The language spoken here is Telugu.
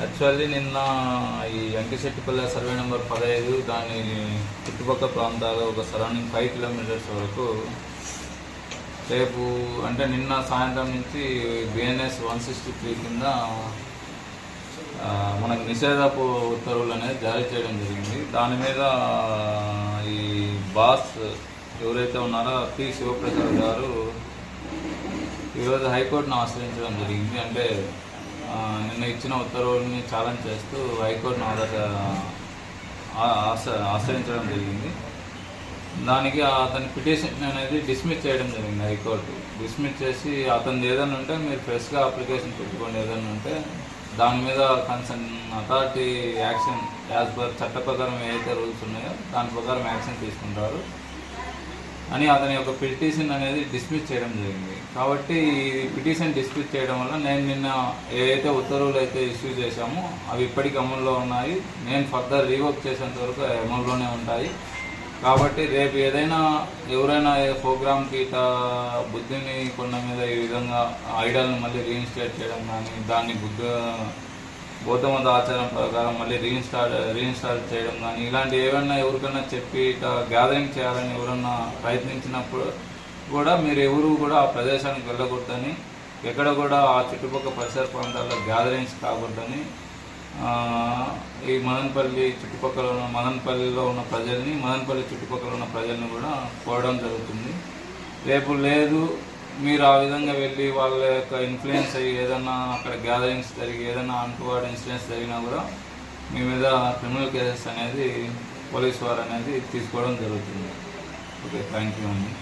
యాక్చువల్లీ నిన్న ఈ వెంకశెట్టిపల్లె సర్వే నెంబర్ పదహైదు దాని చుట్టుపక్కల ప్రాంతాలు ఒక సరౌండింగ్ ఫైవ్ కిలోమీటర్స్ వరకు రేపు అంటే నిన్న సాయంత్రం నుంచి బిఎన్ఎస్ వన్ సిక్స్టీ త్రీ కింద మనకు నిషేధపు ఉత్తర్వులు అనేది జారీ చేయడం జరిగింది. దాని మీద ఈ బాస్ ఎవరైతే ఉన్నారో పి శివప్రసాద్ గారు ఈరోజు హైకోర్టును ఆశ్రయించడం జరిగింది. అంటే నిన్న ఇచ్చిన ఉత్తర్వుల్ని ఛాలెంజ్ చేస్తూ హైకోర్టును ఆధార ఆశ్రయించడం జరిగింది. దానికి అతని పిటిషన్ అనేది డిస్మిస్ చేయడం జరిగింది హైకోర్టు. డిస్మిస్ చేసి అతనిది ఏదైనా ఉంటే మీరు ఫ్రెష్గా అప్లికేషన్ పెట్టుకోండి ఏదైనా ఉంటే దాని మీద concern authority action as per చట్ట ప్రకారం ఏదైతే రూల్స్ ఉన్నాయో దాని ప్రకారం యాక్షన్ తీసుకుంటారు. అని అతని యొక్క పిటిషన్ అనేది డిస్మిస్ చేయడం జరిగింది. కాబట్టి ఈ పిటిషన్ డిస్మిస్ చేయడం వల్ల నేను నిన్న ఏదైతే ఉత్తర్వులు అయితే ఇష్యూ చేశామో అవి ఇప్పటికీ అమల్లో ఉన్నాయి. నేను ఫర్దర్ రీవర్క్ చేసేంత వరకు అమల్లోనే ఉంటాయి. కాబట్టి రేపు ఏదైనా ఎవరైనా ప్రోగ్రామ్ ఇట్లా బుద్ధిని కొండ మీద ఈ విధంగా ఐడల్ని మళ్ళీ రీఇన్స్టేట్ చేయడం కానీ దాన్ని బుద్ధ బౌద్ధమత ఆచారం ప్రకారం మళ్ళీ రీఇన్స్టాల్ రీఇన్స్టాల్ చేయడం కానీ ఇలాంటి ఏమైనా ఎవరికైనా చెప్పి ఇట్లా గ్యాదరింగ్ చేయాలని ఎవరన్నా ప్రయత్నించినప్పుడు కూడా మీరు ఎవరు కూడా ఆ ప్రదేశానికి వెళ్ళకూడదని ఎక్కడ కూడా ఆ చుట్టుపక్కల పరిసర ప్రాంతాల్లో గ్యాదరింగ్స్ కాకూడదని ఈ మదనపల్లి చుట్టుపక్కల ఉన్న మదనపల్లిలో ఉన్న ప్రజల్ని మదనపల్లి చుట్టుపక్కల ఉన్న ప్రజల్ని కూడా కోరడం జరుగుతుంది. రేపు లేదు మీరు ఆ విధంగా వెళ్ళి వాళ్ళ యొక్క ఇన్ఫ్లుయెన్స్ అయ్యి ఏదన్నా అక్కడ గ్యాదరింగ్స్ జరిగి ఏదైనా అంటువాడు ఇన్సిడెంట్స్ జరిగినా కూడా మీ మీద క్రిమినల్ కేసెస్ అనేది పోలీస్ వారు అనేది తీసుకోవడం జరుగుతుంది. ఓకే థ్యాంక్ యూ అండి.